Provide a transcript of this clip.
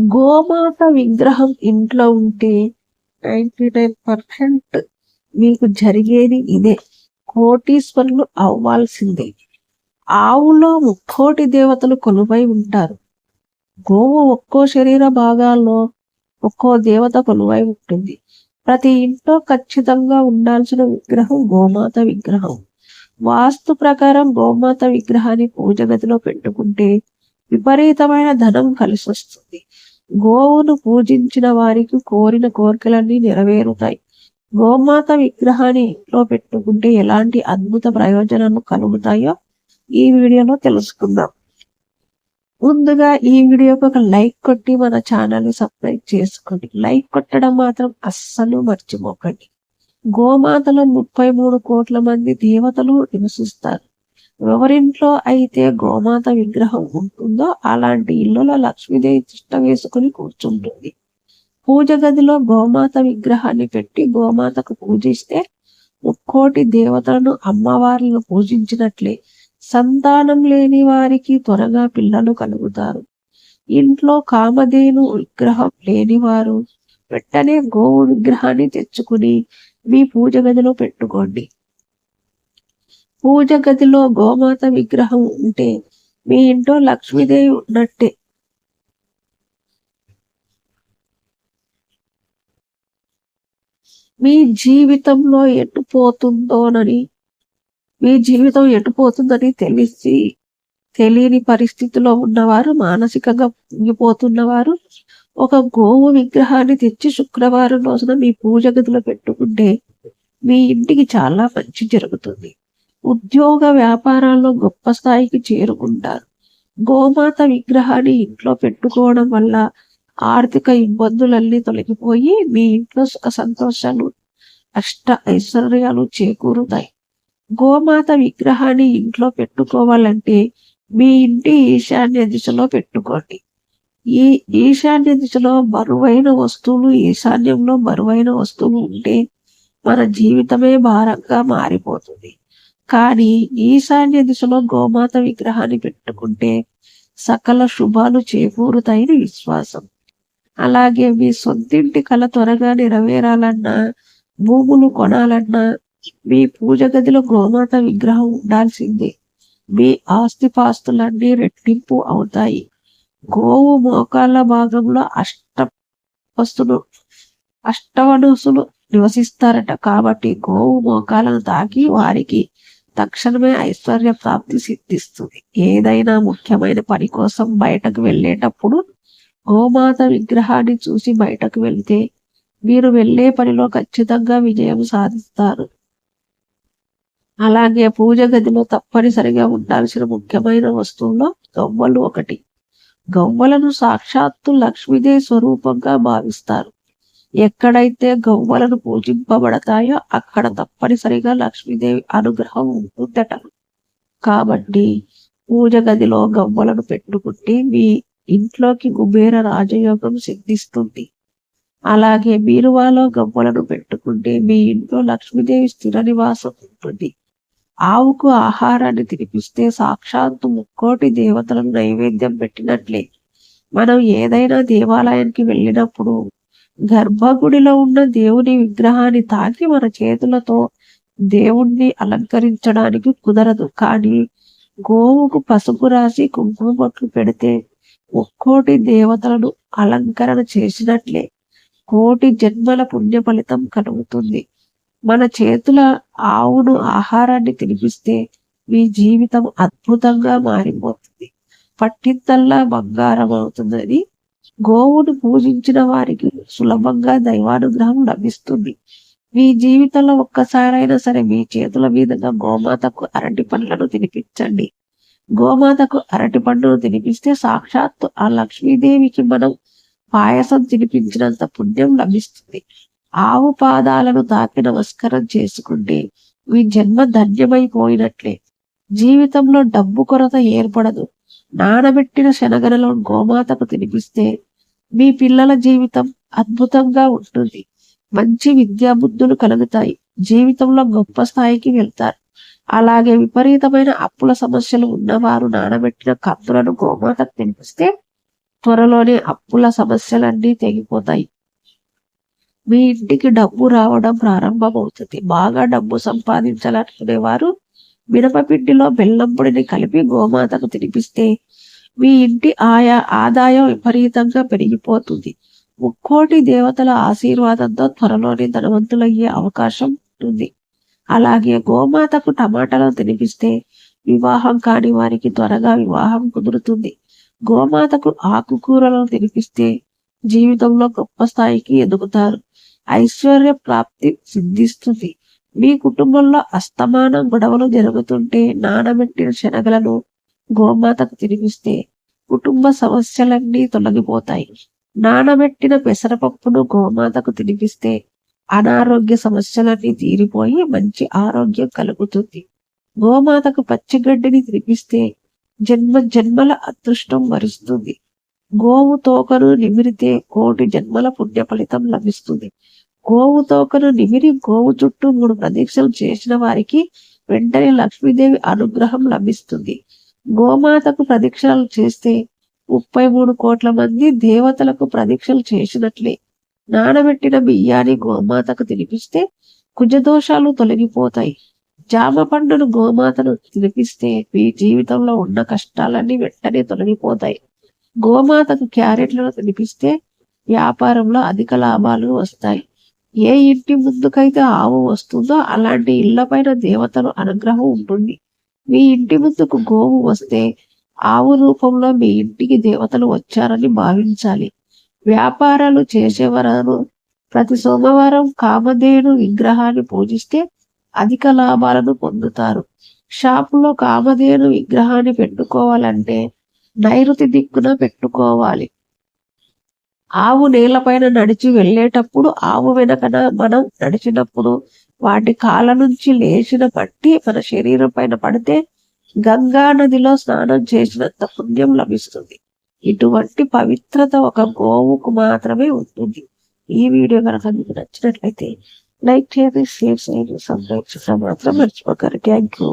గోమాత విగ్రహం ఇంట్లో ఉంటే నైంటీ నైన్ పర్సెంట్ మీకు జరిగేది ఇదే. కోటీశ్వరులు అవ్వాల్సిందే. ఆవులో ముక్కోటి దేవతలు కొలువై ఉంటారు. గోవు ఒక్కో శరీర భాగాల్లో ఒక్కో దేవత కొలువై ఉంటుంది. ప్రతి ఇంట్లో ఖచ్చితంగా ఉండాల్సిన విగ్రహం గోమాత విగ్రహం. వాస్తు ప్రకారం గోమాత విగ్రహాన్ని పూజ గదిలో పెట్టుకుంటే విపరీతమైన ధనం కలిసి వస్తుంది గోవును పూజించిన వారికి కోరిన కోరికలన్నీ నెరవేరుతాయి. గోమాత విగ్రహాన్ని ఇంట్లో పెట్టుకుంటే ఎలాంటి అద్భుత ప్రయోజనాలు కలుగుతాయో ఈ వీడియోలో తెలుసుకుందాం. ముందుగా ఈ వీడియోకి ఒక లైక్ కొట్టి మన ఛానల్ని సబ్స్క్రైబ్ చేసుకోండి. లైక్ కొట్టడం మాత్రం అస్సలు మర్చిపోకండి. గోమాతలో ముప్పై మూడు కోట్ల మంది దేవతలు నివసిస్తారు. ఎవరింట్లో అయితే గోమాత విగ్రహం ఉంటుందో అలాంటి ఇల్లులో లక్ష్మీదేవి తిష్ట వేసుకుని కూర్చుంటుంది. పూజ గదిలో గోమాత విగ్రహాన్ని పెట్టి గోమాతకు పూజిస్తే ముక్కోటి దేవతలను అమ్మవార్లను పూజించినట్లే సంతానం లేని వారికి త్వరగా పిల్లలు కలుగుతారు. ఇంట్లో కామధేను విగ్రహం లేనివారు వెంటనే గోవు విగ్రహాన్ని తెచ్చుకుని మీ పూజ గదిలో పెట్టుకోండి. పూజ గదిలో గోమాత విగ్రహం ఉంటే మీ ఇంట్లో లక్ష్మీదేవి ఉన్నట్టే. మీ జీవితంలో ఎట్టుపోతుందోనని మీ జీవితం ఎటుపోతుందని తెలిసి తెలియని పరిస్థితిలో ఉన్నవారు మానసికంగా పొంగిపోతున్నవారు ఒక గోవు విగ్రహాన్ని తెచ్చి శుక్రవారం రోజున మీ పూజ గదిలో పెట్టుకుంటే మీ ఇంటికి చాలా మంచి జరుగుతుంది. ఉద్యోగ వ్యాపారాల్లో గొప్ప స్థాయికి చేరుకుంటారు. గోమాత విగ్రహాన్ని ఇంట్లో పెట్టుకోవడం వల్ల ఆర్థిక ఇబ్బందులన్నీ తొలగిపోయి మీ ఇంట్లో సుఖ సంతోషాలు అష్ట ఐశ్వర్యాలు చేకూరుతాయి. గోమాత విగ్రహాన్ని ఇంట్లో పెట్టుకోవాలంటే మీ ఇంటి ఈశాన్య దిశలో పెట్టుకోండి. ఈ ఈశాన్య దిశలో బరువైన వస్తువులు ఈశాన్యంలో బరువైన వస్తువులు ఉంటే మన జీవితమే భారంగా మారిపోతుంది. కానీ ఈశాన్య దిశలో గోమాత విగ్రహాన్ని పెట్టుకుంటే సకల శుభాలు చేకూరుతాయని విశ్వాసం. అలాగే మీ సొంతింటి కళ త్వరగా నెరవేరాలన్నా భూములు కొనాలన్నా మీ పూజ గదిలో గోమాత విగ్రహం ఉండాల్సిందే. మీ ఆస్తిపాస్తులన్నీ రెట్టింపు అవుతాయి. గోవు మోకాళ్ళ భాగంలో అష్ట వస్తులు అష్టవనుసులు నివసిస్తారట. కాబట్టి గోవు మోకాలను తాకి వారికి తక్షణమే ఐశ్వర్య ప్రాప్తి సిద్ధిస్తుంది. ఏదైనా ముఖ్యమైన పని కోసం బయటకు వెళ్ళేటప్పుడు గోమాత విగ్రహాన్ని చూసి బయటకు వెళ్తే మీరు వెళ్ళే పనిలో ఖచ్చితంగా విజయం సాధిస్తారు. అలాగే పూజ గదిలో తప్పనిసరిగా ఉండాల్సిన ముఖ్యమైన వస్తువులో గవ్వలు ఒకటి. గవ్వలను సాక్షాత్తు లక్ష్మీదేవి స్వరూపంగా భావిస్తారు. ఎక్కడైతే గవ్వలను పూజింపబడతాయో అక్కడ తప్పనిసరిగా లక్ష్మీదేవి అనుగ్రహం ఉంటుందట. కాబట్టి పూజ గదిలో గవ్వలను పెట్టుకుంటే మీ ఇంట్లోకి కుబేర రాజయోగం సిద్ధిస్తుంది. అలాగే బీరువాలో గవ్వలను పెట్టుకుంటే మీ ఇంట్లో లక్ష్మీదేవి స్థిర నివాసం ఉంటుంది. ఆవుకు ఆహారాన్ని తినిపిస్తే సాక్షాత్తు ముక్కోటి దేవతలను నైవేద్యం పెట్టినట్లే. మనం ఏదైనా దేవాలయానికి వెళ్ళినప్పుడు గర్భగుడిలో ఉన్న దేవుని విగ్రహాన్ని తాకి మన చేతులతో దేవుణ్ణి అలంకరించడానికి కుదరదు. కానీ గోవుకు పసుపు రాసి కుంకుమ బొట్లు పెడితే ఒక్కోటి దేవతలను అలంకరణ చేసినట్లే కోటి జన్మల పుణ్య ఫలితం కలుగుతుంది. మన చేతుల ఆవును ఆహారాన్ని తినిపిస్తే మీ జీవితం అద్భుతంగా మారిపోతుంది. పట్టింతల్లా బంగారం అవుతుందని గోవును పూజించిన వారికి సులభంగా దైవానుగ్రహం లభిస్తుంది. మీ జీవితంలో ఒక్కసారైనా సరే మీ చేతుల మీదుగా గోమాతకు అరటి పండ్లను తినిపించండి. గోమాతకు అరటి పండును తినిపిస్తే సాక్షాత్తు ఆ లక్ష్మీదేవికి మనం పాయసం తినిపించినంత పుణ్యం లభిస్తుంది. ఆవు పాదాలను తాకి నమస్కారం చేసుకుంటే మీ జన్మ ధన్యమైపోయినట్లే. జీవితంలో డబ్బు కొరత ఏర్పడదు. నానబెట్టిన శనగలలో గోమాతకు తినిపిస్తే మీ పిల్లల జీవితం అద్భుతంగా ఉంటుంది. మంచి విద్యాబుద్ధులు కలుగుతాయి. జీవితంలో గొప్ప స్థాయికి వెళ్తారు. అలాగే విపరీతమైన అప్పుల సమస్యలు ఉన్నవారు నానబెట్టిన కందులను గోమాతకు తినిపిస్తే త్వరలోనే అప్పుల సమస్యలన్నీ తెగిపోతాయి. మీ ఇంటికి డబ్బు రావడం ప్రారంభమవుతుంది. బాగా డబ్బు సంపాదించాలనుకునేవారు మినపపిండిలో బెల్లం పొడిని కలిపి గోమాతకు తినిపిస్తే మీ ఇంటి ఆయా ఆదాయం విపరీతంగా పెరిగిపోతుంది. ముక్కోటి దేవతల ఆశీర్వాదంతో త్వరలోనే ధనవంతులయ్యే అవకాశం ఉంటుంది. అలాగే గోమాతకు టమాటాలు తినిపిస్తే వివాహం కాని వారికి త్వరగా వివాహం కుదురుతుంది. గోమాతకు ఆకుకూరలను తినిపిస్తే జీవితంలో గొప్ప స్థాయికి ఎదుగుతారు. ఐశ్వర్య ప్రాప్తి సిద్ధిస్తుంది. మీ కుటుంబంలో అస్తమానం గొడవలు జరుగుతుంటే నానబెట్టిన శనగలను గోమాతకు తినిపిస్తే కుటుంబ సమస్యలన్నీ తొలగిపోతాయి. నానబెట్టిన పెసరపప్పును గోమాతకు తినిపిస్తే అనారోగ్య సమస్యలన్నీ తీరిపోయి మంచి ఆరోగ్యం కలుగుతుంది. గోమాతకు పచ్చిగడ్డిని తినిపిస్తే జన్మ జన్మల అదృష్టం వరిస్తుంది. గోవు తోకను నిమిరితే కోటి జన్మల పుణ్య ఫలితం లభిస్తుంది. గోవు తోకను నిమిరి గోవు చుట్టూ మూడు ప్రదీక్షలు చేసిన వారికి వెంటనే లక్ష్మీదేవి అనుగ్రహం లభిస్తుంది. గోమాతకు ప్రదీక్షలు చేస్తే ముప్పై మూడు కోట్ల మంది దేవతలకు ప్రదీక్షలు చేసినట్లే. నానబెట్టిన బియ్యాన్ని గోమాతకు తినిపిస్తే కుజదోషాలు తొలగిపోతాయి. జామ పండును గోమాతను తినిపిస్తే మీ జీవితంలో ఉన్న కష్టాలన్నీ వెంటనే తొలగిపోతాయి. గోమాతకు క్యారెట్లను తినిపిస్తే వ్యాపారంలో అధిక లాభాలు వస్తాయి. ఏ ఇంటి ముందుకైతే ఆవు వస్తుందో అలాంటి ఇళ్ళపైన దేవతలు అనుగ్రహం ఉంటుంది. మీ ఇంటి ముందుకు గోవు వస్తే ఆవు రూపంలో మీ ఇంటికి దేవతలు వచ్చారని భావించాలి. వ్యాపారాలు చేసేవారు ప్రతి సోమవారం కామధేను విగ్రహాన్ని పూజిస్తే అధిక లాభాలను పొందుతారు. షాపులో కామధేను విగ్రహాన్ని పెట్టుకోవాలంటే నైరుతి దిక్కున పెట్టుకోవాలి. ఆవు నేలపైన నడిచి వెళ్ళేటప్పుడు ఆవు వెనకన మనం నడిచినప్పుడు వాటి కాళ్ళ నుంచి లేచిన పట్టి మన శరీరం పైన పడితే గంగా నదిలో స్నానం చేసినంత పుణ్యం లభిస్తుంది. ఇటువంటి పవిత్రత ఒక గోవుకు మాత్రమే ఉంటుంది. ఈ వీడియో కనుక మీకు నచ్చినట్లయితే లైక్ చేయండి షేర్ చేయండి సబ్స్క్రైబ్ చేయడం. మాత్రం మర్చిపోకండి. Thank you